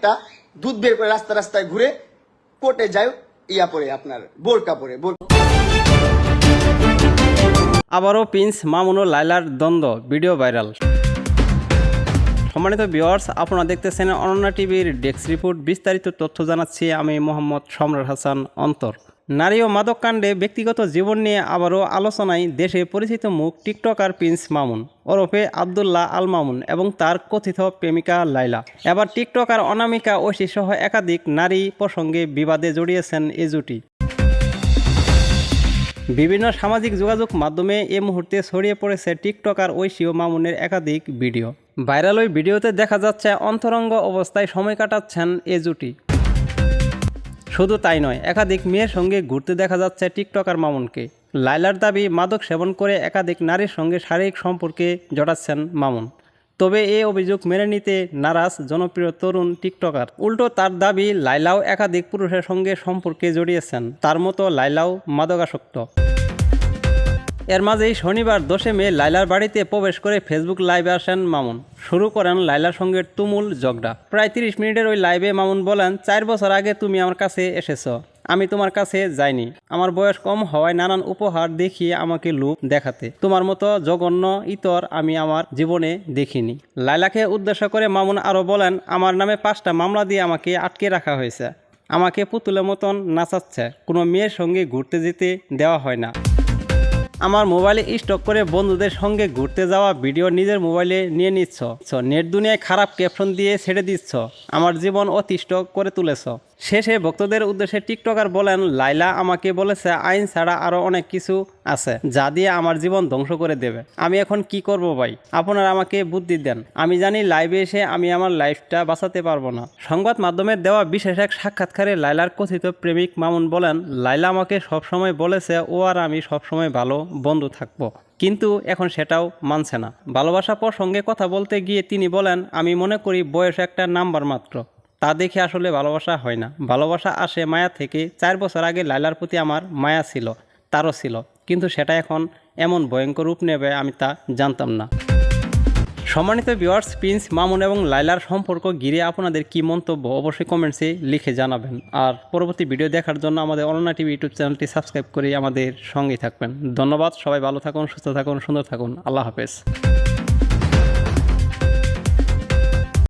একটা দুধ বের করে রাস্তা রাস্তায় ঘুরে কোর্টে যায় ইয়া পরে আপনার, বোরকা পরে, বোর আবারও প্রিন্স মামুন ও লাইলার দ্বন্দ্ব, ভিডিও ভাইরাল। সম্মানিত ভিওয়ার্স আপনারা দেখতেছেন অনন্যা টিভির ডেস্ক রিপোর্ট। বিস্তারিত তথ্য জানাচ্ছি আমি মোহাম্মদ সম্রাট হাসান অন্তর। নারী ও মাদক কাণ্ডে ব্যক্তিগত জীবন নিয়ে আবারও আলোচনায় দেশে পরিচিত মুখ টিকটকার প্রিন্স মামুন, ওরফে আবদুল্লাহ আল মামুন এবং তার কথিত প্রেমিকা লাইলা এবার টিকটকার অনামিকা ঐশী সহ একাধিক নারী প্রসঙ্গে বিবাদে জড়িয়েছেন এ জুটি। বিভিন্ন সামাজিক যোগাযোগ মাধ্যমে এ মুহূর্তে ছড়িয়ে পড়েছে টিকটকার ঐশী ও মামুনের একাধিক ভিডিও। ভাইরাল ওই ভিডিওতে দেখা যাচ্ছে অন্তরঙ্গ অবস্থায় সময় কাটাচ্ছেন এ জুটি। শুধু তাই নয়, একাধিক মেয়ের সঙ্গে ঘুরতে দেখা যাচ্ছে টিকটকার মামুনকে। লাইলার দাবি, মাদক সেবন করে একাধিক নারীর সঙ্গে শারীরিক সম্পর্কে জড়াচ্ছেন মামুন। তবে এ অভিযোগ মেনে নিতে নারাজ, জনপ্রিয় তরুণ টিকটকার। উল্টো তার দাবি লাইলাও একাধিক পুরুষের সঙ্গে সম্পর্কে জড়িয়েছেন। তার মতো লাইলাও মাদকাসক্ত। এর মাঝেই শনিবার দশে মে লাইলার বাড়িতে প্রবেশ করে ফেসবুক লাইভে আসেন মামুন। শুরু করেন লাইলার সঙ্গে তুমুল ঝগড়া। প্রায় তিরিশ মিনিটের ওই লাইভে মামুন বলেন, চার বছর আগে তুমি আমার কাছে এসেছ। আমি তোমার কাছে যাইনি। আমার বয়স কম হওয়ায় নানান উপহার দেখিয়ে আমাকে লুপ দেখাতে। তোমার মতো জঘন্য ইতর আমি আমার জীবনে দেখিনি। লাইলাকে উদ্দেশ্য করে মামুন আরও বলেন, আমার নামে পাঁচটা মামলা দিয়ে আমাকে আটকে রাখা হয়েছে। আমাকে পুতুলের মতন নাচাচ্ছে। কোনো মেয়ের সঙ্গে ঘুরতে যেতে দেওয়া হয় না। আমার মোবাইলে স্টক করে বন্ধুদের সঙ্গে ঘুরতে যাওয়া ভিডিও নিজের মোবাইলে নিয়ে নিচ্ছ। নেট দুনিয়ায় খারাপ ক্যাপশন দিয়ে ছেড়ে দিচ্ছ। আমার জীবন অতিষ্ঠ করে তুলেছ। শেষে ভক্তদের উদ্দেশ্যে টিকটকার বলেন লাইলা আমাকে বলেছে, আইন ছাড়া আরও অনেক কিছু আছে যা দিয়ে আমার জীবন ধ্বংস করে দেবে। আমি এখন কি করব ভাই? আপনারা আমাকে বুদ্ধি দেন। আমি জানি লাইভে এসে আমি আমার লাইফটা বাঁচাতে পারব না। সংবাদ মাধ্যমের দেওয়া বিশেষ এক সাক্ষাৎকারে লাইলার কথিত প্রেমিক মামুন বলেন লাইলা আমাকে সবসময় বলেছে, ও আর আমি সবসময় ভালো বন্ধু থাকব। কিন্তু এখন সেটাও মানছে না। ভালোবাসা প্রসঙ্গে কথা বলতে গিয়ে তিনি বলেন, আমি মনে করি বয়স একটা নাম্বার মাত্র। তা দেখে আসলে ভালোবাসা হয় না। ভালোবাসা আসে মায়া থেকে। চার বছর আগে লাইলার প্রতি আমার মায়া ছিল, তারও ছিল। কিন্তু সেটা এখন এমন ভয়ঙ্কর রূপ নেবে আমি তা জানতাম না। সম্মানিত ভিউয়ার্স প্রিন্স মামুন এবং লাইলার সম্পর্ক ঘিরে আপনাদের কি মন্তব্য অবশ্যই কমেন্টসে লিখে জানাবেন। আর পরবর্তী ভিডিও দেখার জন্য আমাদের অনন্যা টিভি ইউটিউব চ্যানেলটি সাবস্ক্রাইব করে আমাদের সঙ্গেই থাকবেন। ধন্যবাদ, সবাই ভালো থাকুন, সুস্থ থাকুন, সুন্দর থাকুন। আল্লাহ হাফেজ।